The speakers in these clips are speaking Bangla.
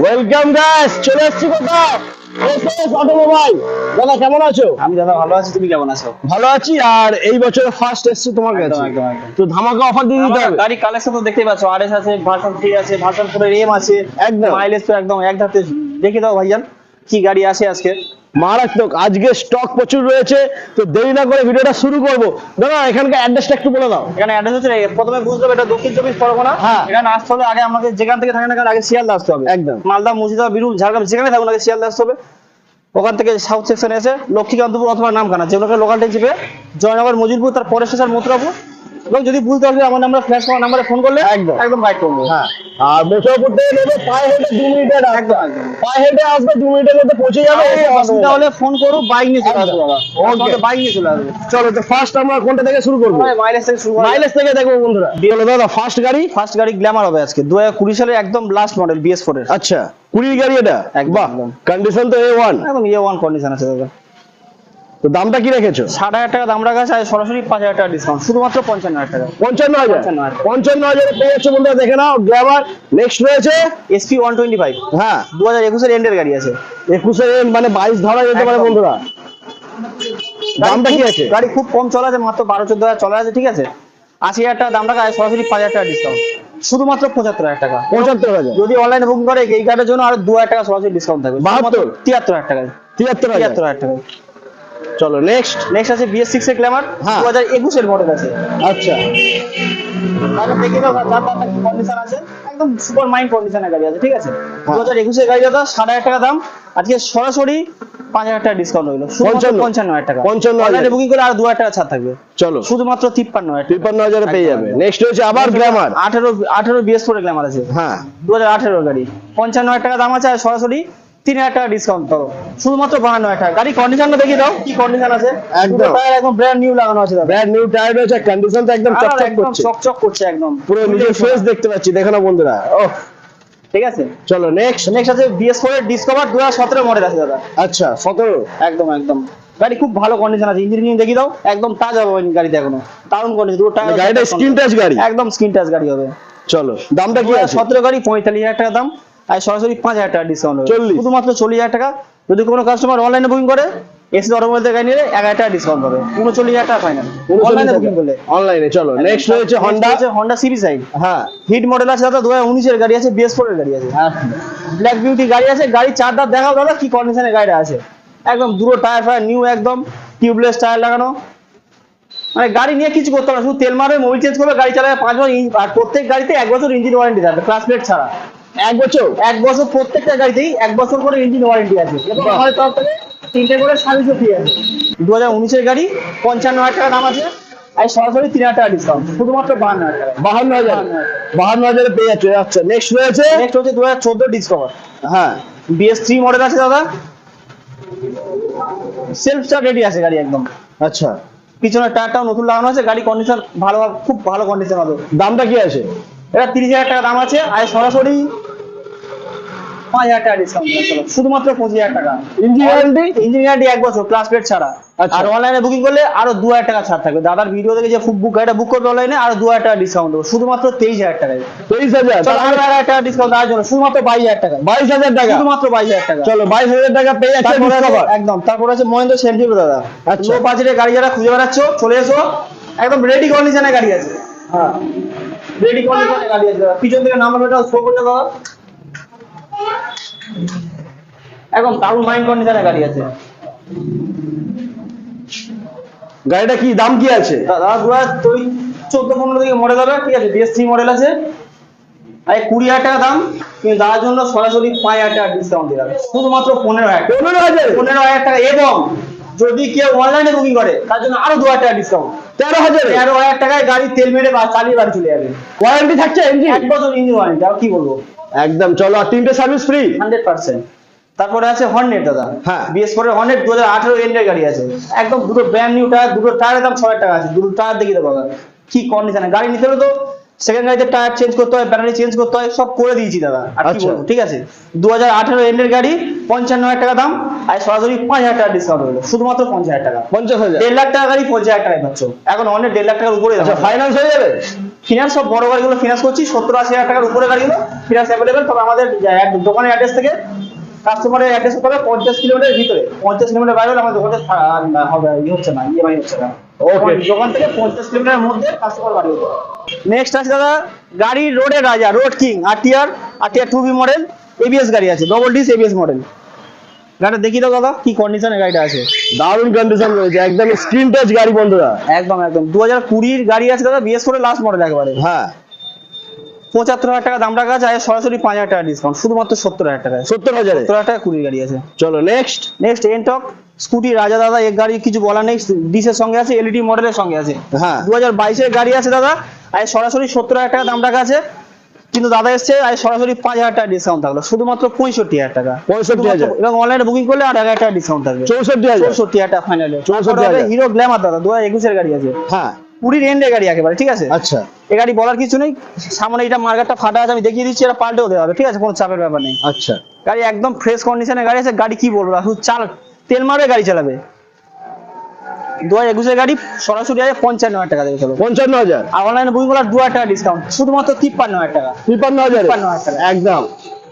ওয়েলকাম গাইস চলে এসেছি কোথায়? অটোমোবাইল দাদা কেমন আছো? আমি দাদা ভালো আছি তুমি কেমন আছো? ভালো আছি আর এই বছর ফার্স্ট এসেছি তোমার কাছে। তো ধামাকা অফার দিয়ে দিতে আমার হবে। গাড়ি কালেকশন তো দেখতেই পাচ্ছ আরএস আছে ভার্সন আছে ভার্সন ফোর এর এম আছে। একদম। মাইলেজ তো একদম এক ধাতে দেখে দাও ভাইজান কি গাড়ি আছে আজকে? মারাত্মক। আজকে স্টক প্রচুর রয়েছে তো দেরি না করে ভিডিওটা শুরু করব। দাদা এখানকার অ্যাড্রেসটা একটু বলে দাও। এখানে অ্যাড্রেস হচ্ছে প্রথমে বুঝতে হবে এটা দক্ষিণ চব্বিশ পরগনা। হ্যাঁ। এখানে আসতে হলে আগে আমাকে যেখান থেকে থাকে না আগে শিয়ালদা আসতে হবে। একদম। মালদা মুর্শিদাবাদ বীরভূম ঝাড়গ্রাম যেখানে থাকুন আগে শিয়ালদা আসতে হবে। ওখান থেকে সাউথ সেকশনে এসে লক্ষ্মীকান্তপুর অথবা নামখানা যেগুলোকে লোকাল ট্রেন চেপে জয়নগর মজিলপুর তার পরের স্টেশন মথুরাপুর। এবং যদি বুঝতে পারবে আমার নাম্বার ফ্ল্যাশ করা নাম্বারে ফোন করলে একদম। একদম গাইড করব। হ্যাঁ। আর মোটরপুর থেকে নেবে পায়ে হেঁটে দু মিনিটের একদম। পায়ে হেঁটে আসবে দু মিনিটের মধ্যে পৌঁছে যাবে। অসুবিধা হলে ফোন করো বাইক নিয়ে চলে আসবে। Okay. বাইক নিয়ে চলে আসবে। চলো তো ফার্স্ট আমরা কোনটা থেকে শুরু করব? মাইলেজ থেকে শুরু মাইলেজ থেকে দেখব বন্ধুরা। বলো দাদা ফার্স্ট গাড়ি? ফার্স্ট গাড়ি গ্ল্যামার হবে আজকে। দু হাজার কুড়ি সালের একদম লাস্ট মডেল বিএস ফোর এর। আচ্ছা কুড়ির গাড়ি এটা? একদম, কন্ডিশন তো এ ওয়ান একদম ইয়ে ওয়ান কন্ডিশন আছে দাদা। তো দামটা কি রেখেছো? ষাট হাজার টাকা দাম রাখা আছে সরাসরি পাঁচ হাজার টাকা ডিসকাউন্ট শুধুমাত্র পঞ্চান্ন হাজার টাকা। পঞ্চান্ন হাজার? পঞ্চান্ন হাজার। পেয়ে যাচ্ছে বন্ধুরা দেখে নাও গ্ল্যামার নেক্সট রয়েছে? এসপি ওয়ান টোয়েন্টি ফাইভ হ্যাঁ। দু হাজার একুশের এন্ডের গাড়ি আছে। একুশে মানে বাইশ ধরা যেতে পারে বন্ধুরা। দামটা কি আছে? গাড়ি খুব কম চলা আছে মাত্র বারো চোদ্দ হাজার চলা আছে ঠিক আছে? আশি হাজার টাকা দাম রাখা আছে সরাসরি পাঁচ হাজার টাকা ডিসকাউন্ট শুধুমাত্র পঁচাত্তর হাজার টাকা। পঁচাত্তর হাজার। যদি অনলাইনে বুকিং করে এই গাড়ির জন্য আর দু হাজার টাকা সরাসরি ডিসকাউন্ট থাকবে। বাহাত্তর? তিয়াত্তর হাজার টাকা তিয়াত্তর তিয়াত্তর হাজার টাকা চলো নেক্সট নেক্সট আছে বিএস সিক্স এর গ্ল্যামার। দু হাজার একুশের মডেল আছে। আচ্ছা। তাহলে দেখে দাও যার দাম কি কন্ডিশন আছে। একদম সুপার মাইন্ড কন্ডিশনের গাড়ি আছে ঠিক আছে? হ্যাঁ। দু হাজার একুশের গাড়ি দাদা সাত হাজার টাকা দাম। আজকে সরাসরি পাঁচ হাজার টাকা ডিসকাউন্ট হইল। পঞ্চান্ন? পঞ্চান্ন হাজার টাকা। পঞ্চান্ন হাজার। বুকিং করে আর দু হাজার টাকা ছাড় থাকবে। চলো। শুধুমাত্র তিপ্পান্ন হাজার তিপ্পান্ন হাজারে পেয়ে যাবে। নেক্সট হচ্ছে আবার গ্ল্যামার আঠারো আঠারো বিএস ফোর গ্ল্যামার আছে। হ্যাঁ। দু হাজার আঠেরো গাড়ি। পঞ্চান্ন হাজার টাকা দাম আছে আর সরাসরি তিন হাজার টাকা ডিসকাউন্ট পাবো। শুধুমাত্র বাহান্ন হাজার টাকা। গাড়ি কন্ডিশনটা দেখিয়ে দাও কি কন্ডিশন আছে? একদম। টায়ার একদম ব্র্যান্ড নিউ লাগানো আছে দাদা। ব্র্যান্ড নিউ টায়ার রয়েছে কন্ডিশন তো একদম চকচক করছে। চকচক করছে একদম। পুরো নিজের ফেস দেখতে পাচ্ছি দেখে না বন্ধুরা। ও ঠিক আছে? চলো নেক্সট নেক্সট আছে বিএস ফোর এর ডিসকভার দু হাজার সতেরো মডেল আছে দাদা। আচ্ছা সতেরো। একদম একদম। গাড়ি খুব ভালো কন্ডিশন আছে। ইঞ্জিন দেখিয়ে দাও একদম তাজা হবে গাড়িতে এখনও। দারুণ কন্ডিশন দুটো টায়ার গাড়িটা স্ক্রিন টাচ গাড়ি। একদম স্ক্রিন টাচ গাড়ি হবে। চলো দামটা কি আছে? সতেরো গাড়ি পঁয়তাল্লিশ হাজার টাকা দাম। আর সরাসরি পাঁচ হাজার টাকা ডিসকাউন্ট হবে শুধুমাত্র চল্লিশ হাজার টাকা যদি কোনো কাস্টমার অনলাইনে বুকিং করে এসি অটোমোবাইল গাড়ি নিলে এক হাজার টাকা ডিসকাউন্ট পাবে। উনচল্লিশ হাজার টাকা ফাইনাল অনলাইনে বুকিং করলে। অনলাইনে চলো নেক্সট রয়েছে হন্ডা আছে হন্ডা সিবি সাইড হ্যাঁ। হিট মডেল আছে দাদা দু হাজার উনিশের গাড়ি আছে বিএস ফোর এর গাড়ি আছে। ব্ল্যাক বিউটি গাড়ি আছে গাড়ি চার দাঁত দেখাও দাদা কি কন্ডিশনে গাড়িটা আছে। একদম দুটো টায়ার ফায়ার নিউ একদম টিউবলেস টায়ার লাগানো। মানে গাড়ি নিয়ে কিছু করতে হবে না, শুধু তেল মারবে মোবিল চেঞ্জ করবে গাড়ি চালাবে পাঁচ বছর আর প্রত্যেক গাড়িতে এক বছর ইঞ্জিন ওয়ারেন্টি থাকবে ক্লাস প্লেট ছাড়া। এক বছর এক বছর প্রত্যেকটা গাড়িতেই এক বছর করে ইঞ্জিন ওয়ারেন্টি আছে। এবং আমাদের তরফ থেকে তিনটে করে সার্ভিসও ফ্রি আছে। দু হাজার উনিশের গাড়ি পঞ্চান্ন হাজার টাকা দাম আছে আর সরাসরি তিন হাজার টাকা ডিসকাউন্ট শুধুমাত্র বাহান্ন হাজার বাহান্ন হাজার? বাহান্ন হাজার। বাহান্ন হাজারে পেয়ে যাচ্ছে আচ্ছা নেক্সট রয়েছে? নেক্সট হচ্ছে দু হাজার চোদ্দ ডিসকভার হ্যাঁ। বিএস থ্রি মডেল আছে দাদা। সেলফ স্টার্ট রেডি আছে গাড়ি একদম। আচ্ছা। পিছনের টায়ারটাও নতুন লাগানো আছে গাড়ি কন্ডিশন ভালো খুব ভালো কন্ডিশন হবে। দামটা কি আছে? এটা তিরিশ হাজার টাকা দাম আছে আর সরাসরি পাঁচ হাজার টাকা ডিসকাউন্ট শুধুমাত্র পঁচিশ হাজার টাকা। ইঞ্জিন ওয়ারেন্টি এক বছর ক্লাস প্লেট ছাড়া। আর অনলাইনে বুকিং করলে আরও দু হাজার টাকা ছাড় থাকবে। দাদার ভিডিও থেকে যে বুক গাড়িটা বুক করবে অনলাইনে আরও দু হাজার টাকা ডিসকাউন্ট দেবো। শুধুমাত্র তেইশ হাজার টাকায়। তেইশ হাজার? আরও হাজার টাকা ডিসকাউন্ট দেওয়ার জন্য। শুধুমাত্র বাইশ হাজার টাকা। বাইশ হাজার টাকা? শুধুমাত্র বাইশ হাজার টাকা। চলো বাইশ হাজার টাকা পেয়ে একদম তারপর আছে মহেন্দ্র সেন্টিভো দাদা। আচ্ছা। লো বাজেটের গাড়ি যারা খুঁজে বেড়াচ্ছ চলে এসো। একদম রেডি কন্ডিশনের গাড়ি আছে। হ্যাঁ। রেডি গাড়ি আছে। পিছন থেকে নাম্বার শো করতে দাদা। একদম দারুণ মাইন্ড কন্ডিশনের গাড়ি আছে? গাড়িটা কি দাম কি আছে? দাদা হাজার চোদ্দ পনেরো থেকে মডেল হবে ঠিক আছে বিএস থ্রি মডেল আছে। আর কুড়ি হাজার টাকা দাম কিন্তু তার জন্য সরাসরি পাঁচ হাজার টাকা ডিসকাউন্ট দিয়ে দেবে শুধুমাত্র পনেরো হাজার পনেরো হাজার? পনেরো হাজার টাকা এবং যদি কেউ অনলাইনে বুকিং করে তার জন্য আরও দু হাজার টাকা ডিসকাউন্ট তেরো হাজার? তেরো হাজার টাকায় গাড়ি তেল মেরে বা চালিয়ে বাড়ি চলে যাবে। ওয়ারেন্টি থাকছে এক বছর ইঞ্জিন ওয়ারেন্টি আর কি বলব? একদম চলো আর তিনটে সার্ভিস ফ্রি হান্ড্রেড পার্সেন্ট তারপরে আছে হর্নেট দাদা। হ্যাঁ। বিএস ফোর হর্নেট দু হাজার আঠেরো এন্ডের গাড়ি আছে। একদম দুটো ব্র্যান্ড নিউ টায়ার দুটো টায়ারের দাম ছ হাজার টাকা আছে। দুটো টায়ার দেখিয়ে দেবো কি কন্ডিশনে গাড়ি নিতে হলে তো সেকেন্ড গাড়িতে টায়ার চেঞ্জ করতে হয় ব্যাটারি চেঞ্জ করতে হয় সব করে দিয়েছি দাদা। আর কি আচ্ছা। ঠিক আছে? দু হাজার আঠেরো এন্ডের গাড়ি পঞ্চান্ন হাজার টাকা দাম। আর সরাসরি পাঁচ হাজার টাকা ডিসকাউন্ট হলো শুধুমাত্র পঞ্চাশ হাজার টাকা। পঞ্চাশ হাজার? দেড় লাখ টাকা গাড়ি পঞ্চাশ হাজার টাকায় পাচ্ছ। এখন অনেক দেড় লাখ টাকার উপরে আচ্ছা ফাইন্যান্স হয়ে যাবে? ফিনান্স সব বড় গাড়িগুলো ফিনান্স করছি সত্তর আশি হাজার টাকার উপরে গাড়িগুলো ফিনান্স অ্যাভেলেবেল তবে আমাদের দোকানের অ্যাড্রেস থেকে কাস্টমারের অ্যাড্রেস হবে পঞ্চাশ কিলোমিটারের ভিতরে। পঞ্চাশ কিলোমিটার বাইরে আমাদের দোকানে হবে ইয়ে হচ্ছে না ইএমআই হচ্ছে না। Okay. দোকান থেকে পঞ্চাশ কিলোমিটারের মধ্যে কাস্টমার বাড়ি নেক্সট আছে দাদা গাড়ি রোডের রাজা road king RTR RTR two B model ABS গাড়ি আছে ডবল ডিস এবিএস মডেল গাড়িটা দেখি দাও দাদা কি কন্ডিশনে গাড়িটা আছে? দারুণ কন্ডিশন রয়েছে একদম স্ক্রিন টাচ গাড়ি বন্ধুরা। একদম একদম। দু হাজার কুড়ির গাড়ি আছে দাদা বিএস ফোরের লাস্ট মডেল একেবারে। হ্যাঁ। পঁচাত্তর হাজার টাকা দাম রাখা আছে সরাসরি পাঁচ হাজার টাকা ডিসকাউন্ট শুধুমাত্র সত্তর হাজার টাকায়। সত্তর হাজারে? সত্তর হাজার টাকা কুড়ির গাড়ি আছে। চলো নেক্সট নেক্সট এনটক স্কুটি রাজা দাদা এক গাড়ি কিছু বলার নেই। ডিসের সঙ্গে আছে এলইডি মডেলের সঙ্গে আছে। হ্যাঁ। দু হাজার বাইশের গাড়ি আছে দাদা আর সরাসরি সত্তর হাজার টাকা দাম রাখা আছে। কিন্তু দাদা এসছে আর সরাসরি পাঁচ হাজার টাকা ডিসকাউন্ট থাকল। শুধুমাত্র পঁয়ষট্টি হাজার টাকা। পঁয়ষট্টি হাজার। এবং অনলাইনে বুকিং করলে আর হাজার টাকা ডিসকাউন্ট থাকবে। চৌষট্টি হাজার। চৌষট্টি হাজার টাকা ফাইনালে 64,000 হিরো গ্ল্যামার দাদা দু হাজার একুশের গাড়ি আছে। হ্যাঁ। কুড়ির এন্ডে গাড়ি একেবারে ঠিক আছে? আচ্ছা। এ গাড়ি বলার কিছু নেই। সামনে এটা মার্কেটটা ফাটা আছে আমি দেখিয়ে দিচ্ছি এটা পাল্টেও দেওয়া হবে ঠিক আছে? কোনো চাপের ব্যাপার নেই। আচ্ছা। গাড়ি একদম ফ্রেশ কন্ডিশনের গাড়ি আছে গাড়ি কি বলব? শুধু চাল তেল মারবে গাড়ি চালাবে। দু হাজার একুশের গাড়ি সরাসরি আছে পঞ্চান্ন হাজার টাকা দেবে চলো পঞ্চান্ন হাজার? আর অনলাইনে বুকিং করলে দু হাজার টাকা ডিসকাউন্ট শুধুমাত্র তিপ্পান্ন হাজার টাকা। তিপ্পান্ন হাজার তিপ্পান্ন হাজার টাকা। একদম।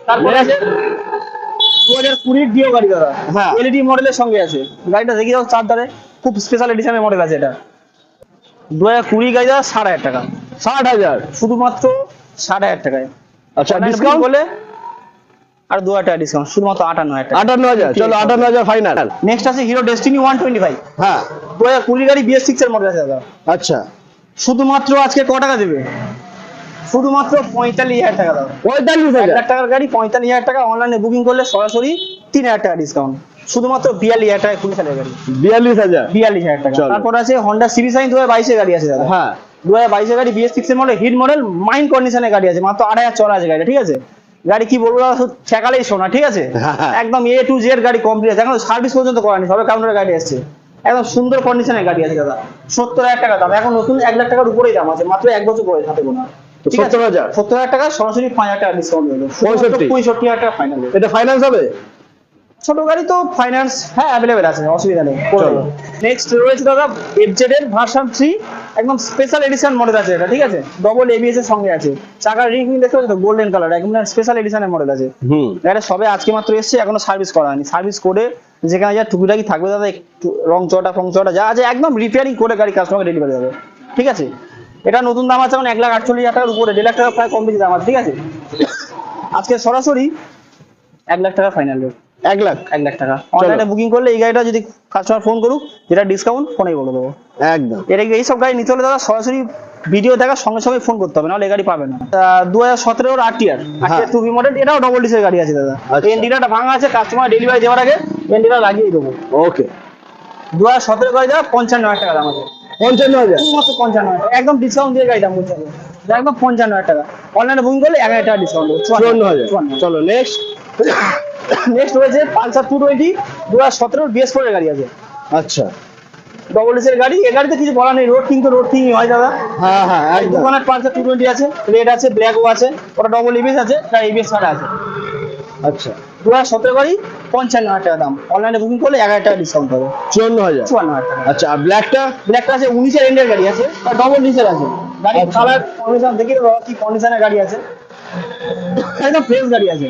তারপরে আছে দু হাজার কুড়ির ডিও গাড়ি দাদা। হ্যাঁ। এলইডি মডেলের সঙ্গে আছে। গাড়িটা দেখি দাও চার ধারে। খুব স্পেশাল এডিশনের মডেল আছে এটা। দু হাজার কুড়ি গাড়ি দাদা ষাট হাজার টাকা। ষাট হাজার? শুধুমাত্র ষাট হাজার টাকায়। আচ্ছা ডিসকাউন্ট করলে আর দু হাজার টাকা ডিসকাউন্ট শুধুমাত্র আটান্ন হাজার টাকা। আটান্ন হাজার চলো আটান্ন হাজার ফাইনাল নেক্সট আছে Hero Destini one twenty five হ্যাঁ। দু হাজার কুড়ি গাড়ি বিএস সিক্স এর মডেল আছে দাদা। আচ্ছা। শুধুমাত্র আজকে ক টাকা দেবে? শুধুমাত্র পঁয়তাল্লিশ হাজার টাকা দাও পঁয়তাল্লিশ হাজার? টাকার গাড়ি পঁয়তাল্লিশ হাজার টাকা অনলাইনে বুকিং করলে সরাসরি তিন হাজার টাকা ডিসকাউন্ট শুধুমাত্র বিয়াল্লিশ হাজার টাকা কুড়ি সালের গাড়ি। বিয়াল্লিশ হাজার? বিয়াল্লিশ হাজার টাকা। তারপর আছে হন্ডা সিরিজ আইন দু হাজার বাইশের গাড়ি আছে দাদা। হ্যাঁ। দু হাজার বাইশের গাড়ি বিএস সিক্স এর মডেল হিট মডেল মাইন্ড কন্ডিশনের গাড়ি আছে। মাত্র আড়াই হাজার চড়া আছে গাড়ি ঠিক আছে? গাড়ি কি বলব দাদা ঠেকালেই শোনা ঠিক আছে? হ্যাঁ। একদম এ টু জেড গাড়ি কমপ্লিট আছে। এখন সার্ভিস পর্যন্ত করানি সবে কাউন্টারের গাড়ি আসছে। একদম সুন্দর কন্ডিশনের গাড়ি আছে দাদা। সত্তর হাজার টাকা দাম। এখন নতুন এক লাখ টাকার উপরেই দাম আছে। মাত্র এক বছর পরে হাতে গোনা। ঠিক আছে? 70,000 সত্তর হাজার টাকা সরাসরি পাঁচ হাজার টাকা ডিসকাউন্ট হলো পঁয়ষট্টি। পঁয়ষট্টি হাজার টাকা ফাইনাল এটা ফাইন্যান্স হবে? ছোট গাড়ি তো ফাইন্যান্স হ্যাঁ অ্যাভেলেবেল আছে অসুবিধা নেই। নেক্সট রয়েছে দাদা এফজেড এর ভার্সন থ্রি একদম স্পেশাল এডিশন মডেল আছে এটা ঠিক আছে? ডবল এবিএস এর সঙ্গে আছে। চাকার রিং দেখতে পাচ্ছ তো গোল্ডেন কালার একদম স্পেশাল এডিশনের মডেল আছে। হুম। এটা সবে আজকে মাত্র এসেছে এখনও সার্ভিস করা হয়নি। সার্ভিস করে যেখানে যা টুকিটাকি থাকবে দাদা একটু রং চটা ফং চটা যা আছে একদম রিপেয়ারিং করে গাড়ি কাস্টমারকে ডেলিভারি হবে ঠিক আছে? এটা নতুন দাম আছে এখন এক লাখ আটচল্লিশ হাজার টাকার উপরে দেড় লাখ টাকা প্রায় কম বেশি দাম আছে ঠিক আছে? আজকে সরাসরি এক লাখ টাকা ফাইনাল রেট এক লাখ। এক লাখ টাকা। অনলাইনে বুকিং করলে এই গাড়িটা যদি কাস্টমার ফোন করুক যেটা ডিসকাউন্ট ফোনেই বলে দেবো। একদম। এটা এইসব গাড়ি নিতে হলে দাদা সরাসরি ভিডিও দেখার সঙ্গে সঙ্গে ফোন করতে হবে নাহলে এই গাড়ি পাবে না। দু হাজার সতেরোর RTR RTR two B model এটাও ডবল ডিসের গাড়ি আছে দাদা। আচ্ছা। এনডিটা ভাঙা আছে কাস্টমার ডেলিভারি দেওয়ার আগে এনডিটা লাগিয়ে দেবো। ওকে দু হাজার সতেরো গাড়ি দাদা পঞ্চান্ন হাজার টাকা দাম আছে। পঞ্চান্ন হাজার? শুধুমাত্র পঞ্চান্ন হাজার একদম ডিসকাউন্ট দিয়ে গাড়ি দাম আমি। একদম পঞ্চান্ন হাজার টাকা। অনলাইনে বুকিং করলে এক হাজার টাকা ডিসকাউন্ট চুয়ান্ন হাজার। চলো নেক্সট নেক্সট রয়েছে পালসার টু টোয়েন্টি দু হাজার সতেরোর বিএস ফোরের গাড়ি আছে। আচ্ছা। ডবল এসের গাড়ি এ গাড়িতে কিছু বলার নেই রোড কিং তো রোড কিং হয় দাদা। হ্যাঁ হ্যাঁ একদম। পালসার টু টোয়েন্টি আছে রেড আছে ব্ল্যাকও আছে ওটা ডবল ইবিএস আছে এটা ইবিএস ছাড়া আছে। আচ্ছা। দু হাজার সতেরো গাড়ি পঞ্চান্ন হাজার টাকা দাম। অনলাইনে বুকিং করলে এক হাজার টাকা ডিসকাউন্ট পাবে চুয়ান্ন হাজার। চুয়ান্ন হাজার টাকা। আচ্ছা আর ব্ল্যাকটা ব্ল্যাকটা আছে উনিশের এন্ডের গাড়ি আছে আর ডবল নিচের আছে। গাড়ির। কালার কন্ডিশন দেখি বাবা কি কন্ডিশনের গাড়ি আছে। একদম ফ্রেশ গাড়ি আছে।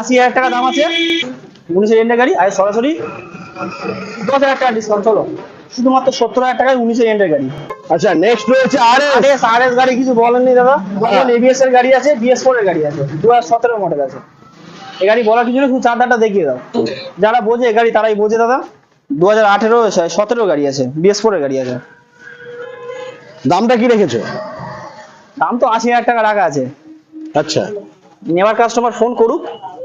আশি হাজার টাকা দাম আছে। উনিশের এন্ডের গাড়ি আর সরাসরি দশ হাজার টাকা ডিসকাউন্ট চলো শুধুমাত্র সত্তর হাজার টাকায় উনিশের এন্ডের গাড়ি। আচ্ছা নেক্সট রয়েছে আর আরএস আরএস গাড়ি কিছু বলেননি দাদা। হ্যাঁ। এবিএস এর গাড়ি আছে বিএস ফোর এর গাড়ি আছে দু হাজার সতেরো মডেল আছে। এই গাড়ি বলার কিছু নেই শুধু চার্জারটা দেখিয়ে দাও। যারা বোঝে এই গাড়ি তারাই বোঝে দাদা। দু হাজার আঠেরো সতেরো গাড়ি আছে বিএস ফোর এর গাড়ি আছে। দামটা কি রেখেছো? দাম তো আশি হাজার টাকা রাখা আছে। আচ্ছা। নেওয়ার কাস্টমার ফোন করুক। আর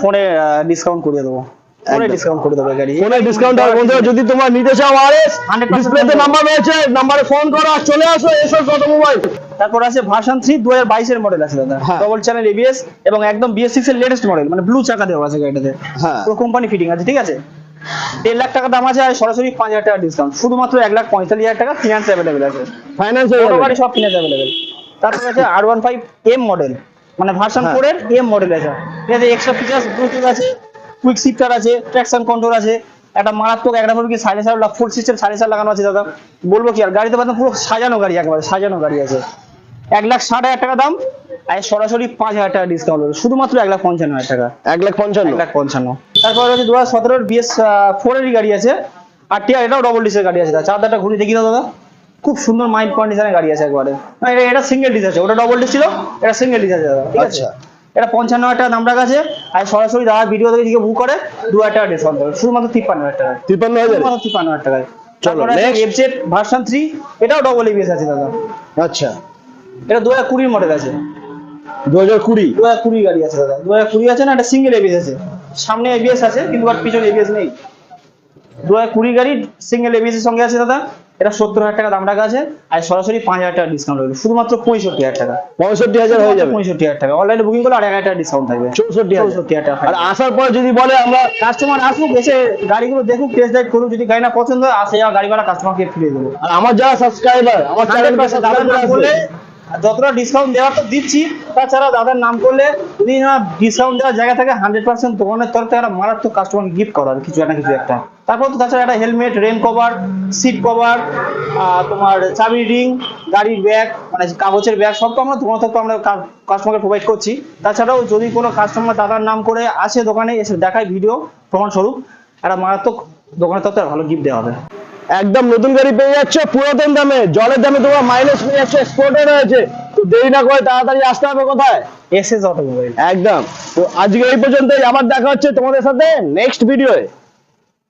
ফোনে ডিসকাউন্ট করে দেবো। ফোনে ডিসকাউন্ট করে দেবো গাড়ি। ফোনে ডিসকাউন্ট বন্ধুরা যদি তোমরা নিতে চাও আরএস 100% ডিসপ্লেতে নাম্বার রয়েছে নাম্বারে ফোন করো আর চলে আসো এসো কত মোবাইল তারপর আছে ভার্সন থ্রি দু হাজার বাইশের মডেল আছে দাদা। ডবল চ্যানেল এবিএস এবং একদম বিএস সিক্স এর লেটেস্ট মডেল মানে ব্লু চাকা দেওয়া আছে গাড়িটাতে। হ্যাঁ। পুরো কোম্পানি ফিটিং আছে ঠিক আছে? দেড় লাখ টাকা দাম আছে আর সরাসরি পাঁচ হাজার টাকা ডিসকাউন্ট শুধুমাত্র এক লাখ পঁয়তাল্লিশ হাজার টাকা ফিনান্স অ্যাভেলেবেল আছে। ফাইন্যান্স গাড়ি সব ফিনান্স অ্যাভেলেবেল তারপর আছে আর ওয়ান ফাইভ এম মডেল মানে ভার্সন হ্যাঁ। ফোর এর এম মডেল আছে এতে এক্সট্রা ফিচার্স ব্লুটুথ আছে কুইক শিফটার আছে ট্র্যাকশন কন্ট্রোল আছে একটা মারাত্মক একটা কি সাড়ে চার লাখ ফুল সিস্টেম সাড়ে চার লাগানো আছে দাদা। বলব কি আর গাড়িতে পাবেন পুরো সাজানো গাড়ি একেবারে সাজানো গাড়ি আছে। এক লাখ ষাট হাজার টাকা দাম আর সরাসরি পাঁচ হাজার টাকা ডিসকাউন্ট হবে শুধুমাত্র এক লাখ পঞ্চান্ন হাজার টাকা। এক লাখ পঞ্চান্ন? এক লাখ পঞ্চান্ন। তারপর হচ্ছে দু হাজার সতেরোর বিএস ফোর এরই গাড়ি আছে আর টিআর এটাও ডবল ডিসের গাড়ি আছে দাদা। চারদারটা ঘুরে দেখি দাদা। খুব সুন্দর মাইন্ড কন্ডিশনের গাড়ি আছে একবারে। এটা এটা সিঙ্গেল ডিস আছে। ওটা ডবল ডিস ছিল এটা সিঙ্গেল ডিস আছে দাদা ঠিক আছে? আচ্ছা। এটা পঞ্চান্ন হাজার টাকা দাম রাখা আছে। আর সরাসরি দাদা ভিডিও থেকে যদি বুক করে দু হাজার টাকা ডিসকাউন্ট দেবে শুধুমাত্র তিপ্পান্ন হাজার টাকা তিপ্পান্ন হাজার? শুধুমাত্র তিপ্পান্ন হাজার টাকায়। চলো, এফজেড ভার্সন থ্রি এটাও ডবল এবিএস আছে দাদা। আচ্ছা। এটা দু হাজার কুড়ির মডেল আছে। দু হাজার কুড়ি? দু হাজার কুড়ি গাড়ি আছে দাদা। দু হাজার কুড়ি আছে না একটা সিঙ্গেল এবিএস আছে। সামনে এবিএস আছে কিন্তু আর পিছনে এবিএস নেই। দু হাজার কুড়ি গাড়ি সিঙ্গেল এবিএস সঙ্গে আছে দাদা। এটা সত্তর হাজার টাকা দাম রাখা আছে। আর সরাসরি পাঁচ হাজার টাকা ডিসকাউন্ট শুধুমাত্র পঁয়ষট্টি হাজার টাকা। পঁয়ষট্টি হাজার হয়ে যাবে। পঁয়ষট্টি হাজার টাকা। অনলাইনে বুকিং করলে আর এক হাজার টাকা ডিসকাউন্ট থাকবে। চৌষট্টি চৌষট্টি হাজার টাকা আর আসার পর যদি বলে আমরা কাস্টমার আসুক এসে গাড়িগুলো দেখুক টেস্ট ড্রাইভ করুক যদি গাড়ি না পছন্দ হয় আসে যাওয়া গাড়িওয়ালা কাস্টমারকে ফিরিয়ে দেবো। আর আমার যারা সাবস্ক্রাইবার আমার নাম করলে যতটা ডিসকাউন্ট দেওয়ার তো দিচ্ছি তাছাড়া দাদার নাম করলে যদি ডিসকাউন্ট দেওয়ার জায়গা থেকে হান্ড্রেড পার্সেন্ট দোকানের তরফ থেকে একটা মারাত্মক কাস্টমার গিফট করার কিছু একটা কিছু একটা। তারপর তো তাছাড়া একটা helmet rain cover seat cover তোমার চাবি রিং গাড়ির ব্যাগ মানে কাগজের ব্যাগ সব তো আমরা দোকান থেকে আমরা কাস্টমারকে প্রোভাইড করছি। তাছাড়াও যদি কোনো কাস্টমার দাদার নাম করে আসে দোকানে, এসে দেখায় ভিডিও প্রমাণস্বরূপ, একটা মারাত্মক দোকানের তরফ থেকে ভালো গিফট দেওয়া হবে। একদম নতুন গাড়ি পেয়ে যাচ্ছ পুরাতন দামে জলের দামে তোমার মাইলেজ পেয়ে যাচ্ছে স্পোর্টে রয়েছে। তো দেরি না করে তাড়াতাড়ি আসতে হবে কোথায়? এসে এস অটোমোবাইল একদম। তো আজকে এই পর্যন্তই আবার দেখা হচ্ছে তোমাদের সাথে নেক্সট ভিডিওয়ে